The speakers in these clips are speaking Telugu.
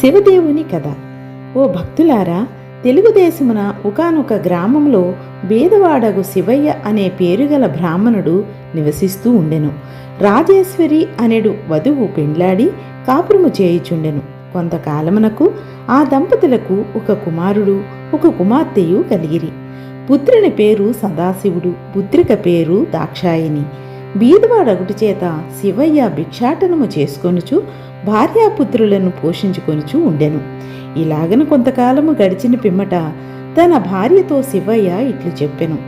శివదేవుని కథ. ఓ భక్తులారా తెలుగుదేశమున ఒకానొక గ్రామంలో బేదవాడగు శివయ్య అనే పేరుగల బ్రాహ్మణుడు నివసిస్తూ ఉండెను. రాజేశ్వరి అనేడు వధువు పెండ్లాడి కాపురము చేయుచుండెను. కొంతకాలమునకు ఆ దంపతులకు ఒక కుమారుడు ఒక కుమార్తెయు కలిగిరి. పుత్రుని పేరు సదాశివుడు పుత్రిక పేరు దాక్షాయిని బీదవాడగుటి చేత శివయ్య భిక్షాటనము చేసుకొనుచు భార్యాపుత్రులను పోషించుకొనిచూ ఉండెను. ఇలాగన కొంతకాలము గడిచిన పిమ్మట తన భార్యతో శివయ్య ఇట్లు చెప్పెను.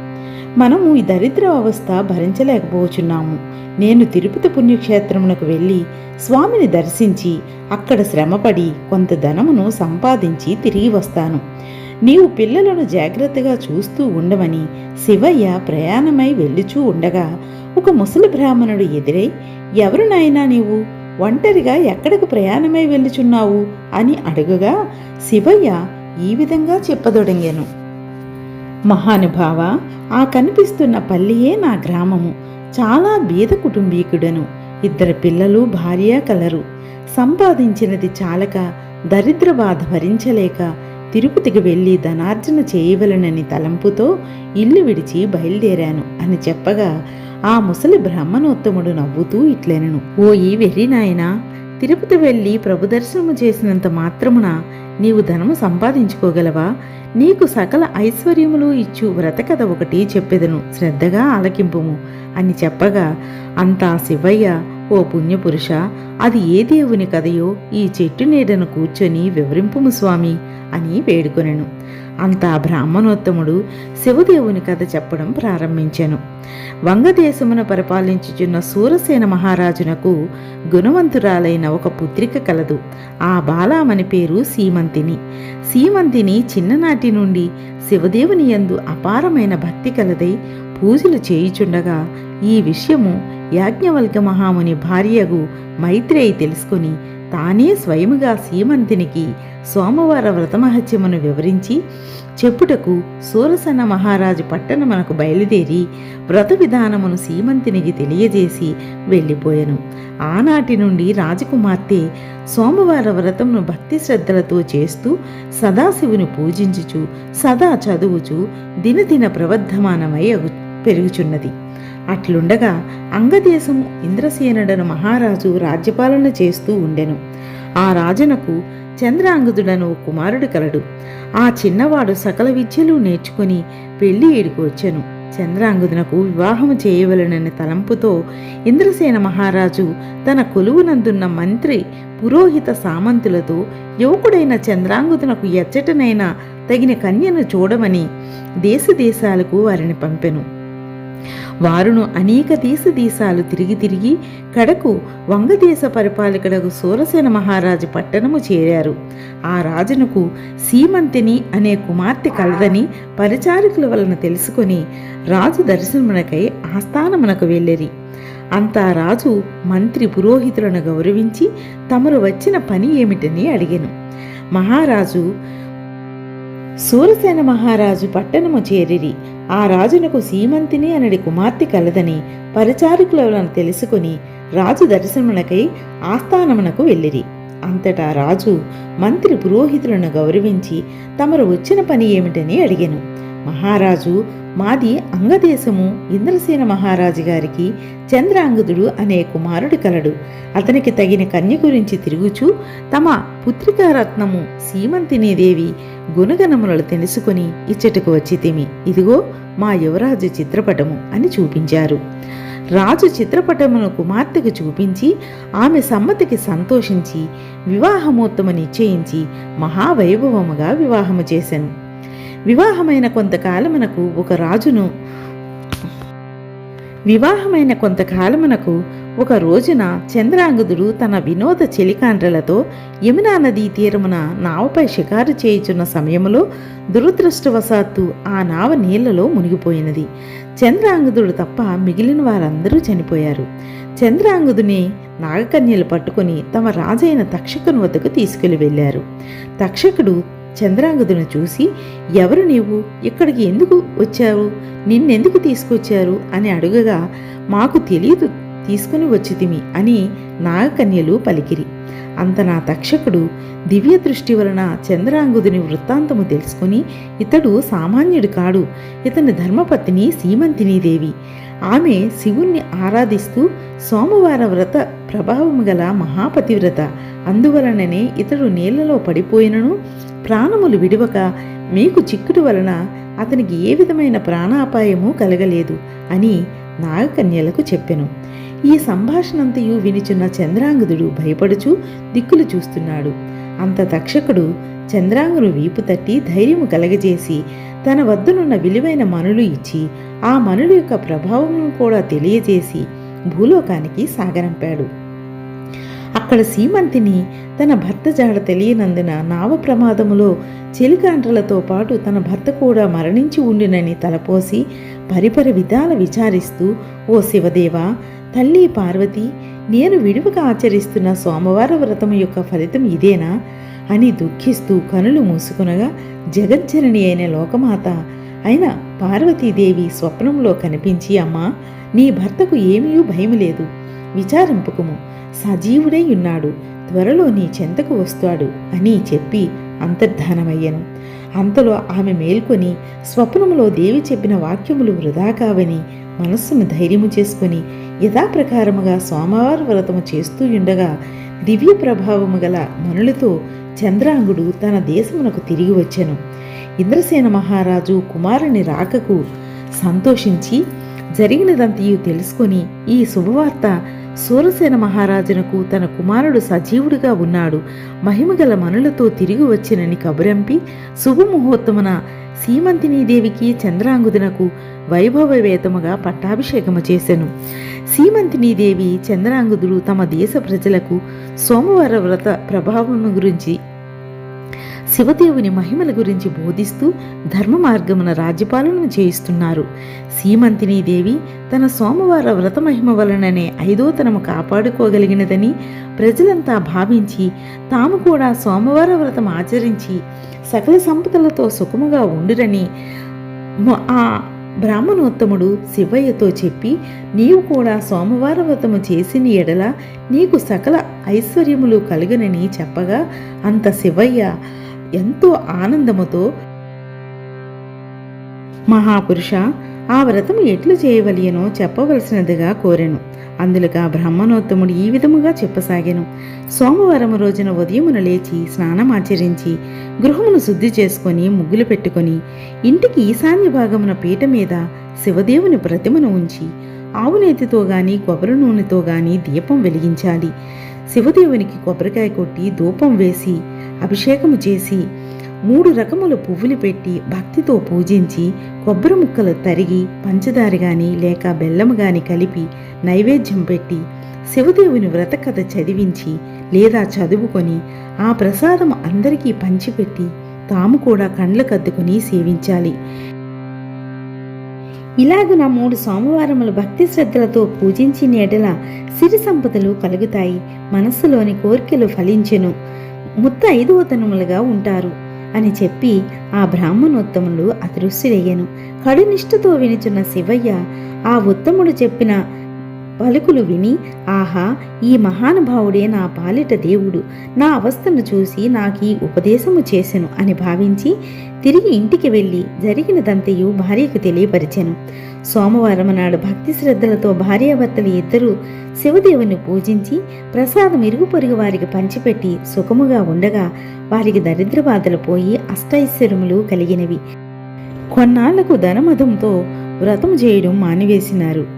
మనము ఈ దరిద్ర అవస్థ భరించలేకపోచున్నాము నేను తిరుపతి పుణ్యక్షేత్రమునకు వెళ్ళి స్వామిని దర్శించి అక్కడ శ్రమపడి కొంత ధనమును సంపాదించి తిరిగి వస్తాను. నీవు పిల్లలను జాగ్రత్తగా చూస్తూ ఉండవని శివయ్య ప్రయాణమై వెళ్ళుచూ ఉండగా ఒక ముసలి బ్రాహ్మణుడు ఎదురై ఎవరు నాయనా నీవు? ఒంటరిగా ఎక్కడికి ప్రయాణమై వెళ్ళుచున్నావు అని అడుగగా శివయ్య ఈ విధంగా చెప్పదొడంగాను. మహానుభావ ఆ కనిపిస్తున్న పల్లియే నా గ్రామము. చాలా బీద కుటుంబీకుడను. ఇద్దరు పిల్లలు భార్య కలరు. సంపాదించినది చాలక దరిద్ర బాధ భరించలేక తిరుపతికి వెళ్ళి ధనార్జన చేయవలనని తలంపుతో ఇల్లు విడిచి బయలుదేరాను అని చెప్పగా ఆ ముసలి బ్రాహ్మణోత్తముడు నవ్వుతూ ఇట్లెనను ఓ ఈ వెర్రి నాయనా తిరుపతి వెళ్ళి ప్రభుదర్శనము చేసినంత మాత్రమున నీవు ధనము సంపాదించుకోగలవా? నీకు సకల ఐశ్వర్యములు ఇచ్చు వ్రతకథ ఒకటి చెప్పెదను శ్రద్ధగా ఆలకింపుము అని చెప్పగా అంతా శివయ్య ఓ పుణ్యపురుష అది ఏ దేవుని కథయో ఈ చెట్టు నీడను కూర్చొని వివరింపుము స్వామి అని వేడుకొనెను. అంతా బ్రాహ్మణోత్తముడు శివదేవుని కథ చెప్పడం ప్రారంభించెను. వంగదేశమున పరిపాలించుచున్న సూరసేన మహారాజునకు గుణవంతురాలైన ఒక పుత్రిక కలదు. ఆ బాలామని పేరు సీమంతిని. సీమంతిని చిన్ననాటి నుండి శివదేవుని యందు అపారమైన భక్తి కలదై పూజలు చేయుచుండగా ఈ విషయము యాజ్ఞవల్క మహాముని భార్యగు మైత్రేయి తెలుసుకొని తానే స్వయముగా సీమంతినికి సోమవార వ్రతమహత్యమును వివరించి చెప్పుటకు సూరసన మహారాజు పట్టణమునకు బయలుదేరి వ్రత విధానమును సీమంతినికి తెలియజేసి వెళ్ళిపోయాను. ఆనాటి నుండి రాజకుమార్తె సోమవార వ్రతమును భక్తి శ్రద్ధలతో చేస్తూ సదాశివుని పూజించుచు సదా చదువుచు దినదిన ప్రవర్ధమానమై పెరుగుచున్నది. అట్లుండగా అంగదేశం ఇంద్రసేనుడను మహారాజు రాజ్యపాలన చేస్తూ ఉండెను. ఆ రాజునకు చంద్రాంగదుడను కుమారుడు కలడు. ఆ చిన్నవాడు సకల విద్యలు నేర్చుకుని పెళ్ళి ఈడుకు వచ్చాను. చంద్రాంగుదునకు వివాహము చేయవలనని తలంపుతో ఇంద్రసేన మహారాజు తన కొలువునందున్న మంత్రి పురోహిత సామంతులతో యువకుడైన చంద్రాంగుదునకు ఎచ్చటనైనా తగిన కన్యను చూడమని దేశదేశాలకు వారిని పంపెను. వారును అనేక దేశ దేశాలు తిరిగి తిరిగి కడకు వంగదేశ పరిపాలకులకు సూరసేన మహారాజు పట్టణము చేరారు. ఆ రాజునకు సీమంతిని అనే కుమార్తె కలదని పరిచారకుల వలన తెలుసుకొని రాజు దర్శనమునకై ఆస్థానమునకు వెళ్ళిరి. అంతా రాజు మంత్రి పురోహితులను గౌరవించి తమరు వచ్చిన పని ఏమిటని అడిగెను. మహారాజు సూరసేన మహారాజు పట్టణము చేరిరి. ఆ రాజునకు సీమంతిని అనడి కుమార్తె కలదని పరిచారకులను తెలుసుకుని రాజు దర్శనమునకై ఆస్థానమునకు వెళ్ళిరి. అంతటా రాజు మంత్రి పురోహితులను గౌరవించి తమరు వచ్చిన పని ఏమిటని అడిగెను. మహారాజు మాది అంగదేశము. ఇంద్రసేన మహారాజు గారికి చంద్రాంగదుడు అనే కుమారుడు కలడు. అతనికి తగిన కన్య గురించి తిరుగుచూ తమ పుత్రికారత్నము సీమంతినీదేవి గుణగణములను తెలుసుకొని ఇచ్చటకు వచ్చితిమి. ఇదిగో మా యువరాజు చిత్రపటము అని చూపించారు. రాజు చిత్రపటమును కుమార్తెకు చూపించి ఆమె సమ్మతికి సంతోషించి వివాహమూర్తము నిశ్చయించి మహావైభవముగా వివాహము చేశాను వివాహమైన కొంతకాలమునకు ఒక రాజును వివాహమైన కొంతకాలమునకు ఒక రోజున చంద్రాంగదుడు తన వినోద చెలికాండ్రలతో యమునా నదీ తీరమున నావపై షికారు చేయుచున్న సమయంలో దురదృష్టవశాత్తు ఆ నావ నీళ్ళలో మునిగిపోయినది. చంద్రాంగదుడు తప్ప మిగిలిన వారందరూ చనిపోయారు. చంద్రాంగుదుని నాగకన్యలు పట్టుకుని తమ రాజైన తక్షకుని వద్దకు తీసుకెళ్ళి వెళ్ళారు. తక్షకుడు చంద్రాంగదును చూసి ఎవరు నీవు? ఇక్కడికి ఎందుకు వచ్చావు? నిన్నెందుకు తీసుకొచ్చారు? అని అడుగగా మాకు తెలియదు తీసుకుని వచ్చితిమి అని నాగకన్యలు పలికిరి. అంత నా తక్షకుడు దివ్య దృష్టి వలన చంద్రాంగుదుని వృత్తాంతము తెలుసుకుని ఇతడు సామాన్యుడు కాడు. ఇతని ధర్మపత్ని సీమంతినీదేవి ఆమె శివుణ్ణి ఆరాధిస్తూ సోమవార వ్రత ప్రభావము గల మహాపతివ్రత. అందువలననే ఇతడు నీళ్ళలో పడిపోయినను ప్రాణములు విడివక మీకు చిక్కుడు వలన అతనికి ఏ విధమైన ప్రాణాపాయము కలగలేదు అని నాగకన్యలకు చెప్పెను. ఈ సంభాషణంతయు వినిచున్న చంద్రాంగదుడు భయపడుచు దిక్కులు చూస్తున్నాడు. అంత తక్షకుడు చంద్రాంగును వీపు తట్టి ధైర్యము కలగజేసి తన వద్దనున్న విలువైన మనులు ఇచ్చి ఆ మనుల యొక్క ప్రభావమును కూడా తెలియజేసి భూలోకానికి సాగరంపాడు అక్కడ సీమంతిని తన భర్త జాడ తెలియనందున నావ ప్రమాదములో చెలికాండ్రలతో పాటు తన భర్త కూడా మరణించి ఉండినని తలపోసి పరిపరి విధాల విచారిస్తూ ఓ శివదేవా తల్లి పార్వతి నేను విడువక ఆచరిస్తున్న సోమవార వ్రతం యొక్క ఫలితం ఇదేనా? అని దుఃఖిస్తూ కనులు మూసుకునగా జగజ్జనని అయిన లోకమాత అయిన పార్వతీదేవి స్వప్నంలో కనిపించి అమ్మా నీ భర్తకు ఏమీ భయం లేదు. విచారింపుకుము. సజీవుడై ఉన్నాడు. త్వరలో నీ చెంతకు వస్తాడు అని చెప్పి అంతర్ధానమయ్యను. అంతలో ఆమె మేల్కొని స్వప్నములో దేవి చెప్పిన వాక్యములు వృధా కావని మనస్సును ధైర్యము చేసుకుని యథాప్రకారముగా సోమవార వ్రతము చేస్తూ ఉండగా దివ్య ప్రభావము గల మనులతో చంద్రాంగుడు తన దేశమునకు తిరిగి వచ్చెను. ఇంద్రసేన మహారాజు కుమారుని రాకకు సంతోషించి జరిగినదంతయు తెలుసుకొని ఈ శుభవార్త సూరసేన మహారాజునకు తన కుమారుడు సజీవుడిగా ఉన్నాడు. మహిమగల మనులతో తిరిగి వచ్చినని కబురంపి శుభముహూర్తమున సీమంతినీదేవికి చంద్రాంగుదునకు వైభవవేతముగా పట్టాభిషేకము చేసెను. సీమంతినీదేవి చంద్రాంగుదులు తమ దేశ ప్రజలకు సోమవార వ్రత ప్రభావము గురించి శివదేవుని మహిమల గురించి బోధిస్తూ ధర్మ మార్గమున రాజ్యపాలనను చేయిస్తున్నారు. సీమంతిని దేవి తన సోమవార వ్రత మహిమ వలననే ఐదోతనము కాపాడుకోగలిగినదని ప్రజలంతా భావించి తాము కూడా సోమవార వ్రతం ఆచరించి సకల సంపదలతో సుఖముగా ఉండురని ఆ బ్రాహ్మణోత్తముడు శివయ్యతో చెప్పి నీవు కూడా సోమవార వ్రతము చేసిన ఎడల నీకు సకల ఐశ్వర్యములు కలుగనని చెప్పగా అంత శివయ్య ఎంతో ఆనందముతో మహాపురుష ఆ వ్రతము ఎట్లు చేయవలయనో చెప్పవలసినదిగా కోరెను. అందులుగా బ్రహ్మణోత్తముడు ఈ విధముగా చెప్పసాగాను. సోమవారం రోజున ఉదయమున లేచి స్నానమాచరించి గృహమును శుద్ధి చేసుకొని ముగ్గులు పెట్టుకొని ఇంటికి ఈశాన్య భాగమున పీట మీద శివదేవుని ప్రతిమను ఉంచి ఆవునేతితో గాని కొబ్బరి నూనెతో గాని దీపం వెలిగించాలి. శివదేవునికి కొబ్బరికాయ కొట్టి ధూపం వేసి అభిషేకము చేసి మూడు రకముల పువ్వులు పెట్టి భక్తితో పూజించి కొబ్బరి ముక్కలు తరిగి పంచదార గాని లేక బెల్లము గాని కలిపి నైవేద్యం పెట్టి శివదేవుని వ్రత కథ చదివించి లేదా చదువుకొని ఆ ప్రసాదం అందరికీ పంచిపెట్టి తాము కూడా కండ్లకద్దుకుని సేవించాలి. ఇలాగున మూడు సోమవారములు భక్తి శ్రద్ధలతో పూజించి ఎడల సిరి సంపదలు కలుగుతాయి. మనస్సులోని కోరికలు ఫలించెను. ముత్త ఐదవతనములుగా ఉంటారు అని చెప్పి ఆ బ్రాహ్మణోత్తములు అదృశ్యుడయ్యను కడునిష్ఠతో వినుచున్న శివయ్య ఆ ఉత్తముడు చెప్పిన పలుకులు విని ఆహా ఈ మహానుభావుడే నా పాలిట దేవుడు. నా అవస్థను చూసి నాకు ఈ ఉపదేశము చేసెను అని భావించి తిరిగి ఇంటికి వెళ్ళి జరిగినదంతయు భార్యకు తెలియపరిచెను. సోమవారం నాడు భక్తి శ్రద్ధలతో భార్యాభర్తలు ఇద్దరూ శివదేవుని పూజించి ప్రసాదం ఇరుగు పొరుగు వారికి పంచిపెట్టి సుఖముగా ఉండగా వారికి దరిద్ర బాధలు పోయి అష్టైశ్వర్యములు కలిగినవి. కొన్నాళ్ళకు ధనమధంతో వ్రతం చేయడం మానివేసినారు.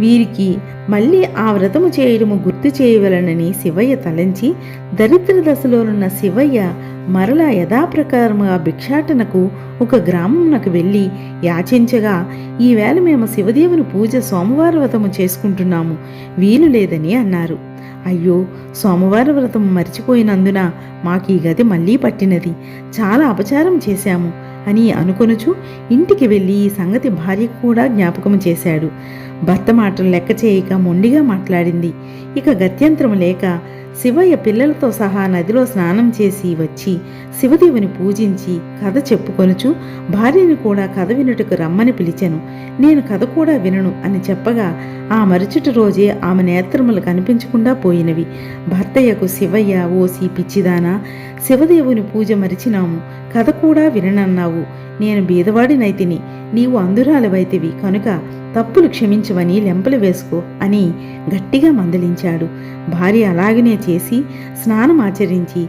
వీరికి మళ్ళీ ఆ వ్రతము చేయడము గుర్తు చేయవలనని శివయ్య తలంచి దరిద్ర దశలోనున్న శివయ్య మరలా యథాప్రకారముగా భిక్షాటనకు ఒక గ్రామంనకు వెళ్ళి యాచించగా ఈవేళ మేము శివదేవుని పూజ సోమవార వ్రతము చేసుకుంటున్నాము వీలు లేదని అన్నారు. అయ్యో సోమవార వ్రతం మర్చిపోయినందున మాకు ఈ గది మళ్ళీ పట్టినది. చాలా అపచారం చేశాము అని అనుకొనుచు ఇంటికి వెళ్ళి ఈ సంగతి భార్యకు కూడా జ్ఞాపకం చేశాడు. భర్త మాటలు లెక్క చేయక మొండిగా మాట్లాడింది. ఇక గత్యంతరం లేక శివయ్య పిల్లలతో సహా నదిలో స్నానం చేసి వచ్చి శివదేవుని పూజించి కథ చెప్పుకొనుచు భార్యని కూడా కథ వినుటకు రమ్మని పిలిచాను. నేను కథ కూడా వినను అని చెప్పగా ఆ మరుచటి రోజే ఆమె నేత్రములు కనిపించకుండా పోయినవి. భర్తయ్యకు శివయ్య ఓసి పిచ్చిదానా శివదేవుని పూజ మరిచినాము. కథ కూడా విననన్నావు. నేను బీదవాడినైతిని. నీవు అందురాలవైతివి కనుక తప్పులు క్షమించవని లెంపలు వేసుకో అని గట్టిగా మందలించాడు. భార్య అలాగనే చేసి స్నానం ఆచరించి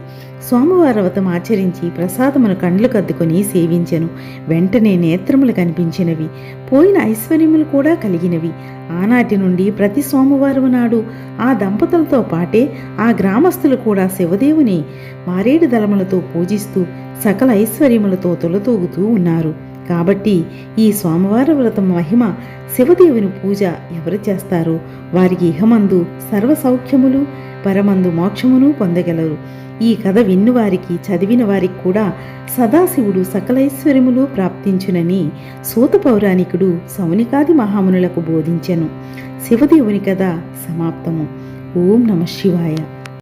సోమవార ఆచరించి ప్రసాదమును కండ్లు కద్దుకొని సేవించెను. వెంటనే నేత్రములు కనిపించినవి పోయిన ఐశ్వర్యములు కూడా కలిగినవి. ఆనాటి నుండి ప్రతి సోమవారం నాడు ఆ దంపతులతో పాటే ఆ గ్రామస్తులు కూడా శివదేవుని మారేడు దళములతో పూజిస్తూ సకల ఐశ్వర్యములతో తొలతూగుతూ ఉన్నారు. కాబట్టి ఈ సోమవార వ్రతం మహిమ శివదేవుని పూజ ఎవరు చేస్తారో? వారికి ఇహమందు సర్వ సౌఖ్యములు పరమందు మోక్షమును పొందగలరు. ఈ కథ విన్ను వారికి చదివిన వారికి కూడా సదాశివుడు సకలైశ్వర్యములు ప్రాప్తించునని సూత పౌరాణికుడు సౌనికాది మహామునులకు బోధించెను. శివదేవుని కథ సమాప్తము. ఓం నమ శివాయ.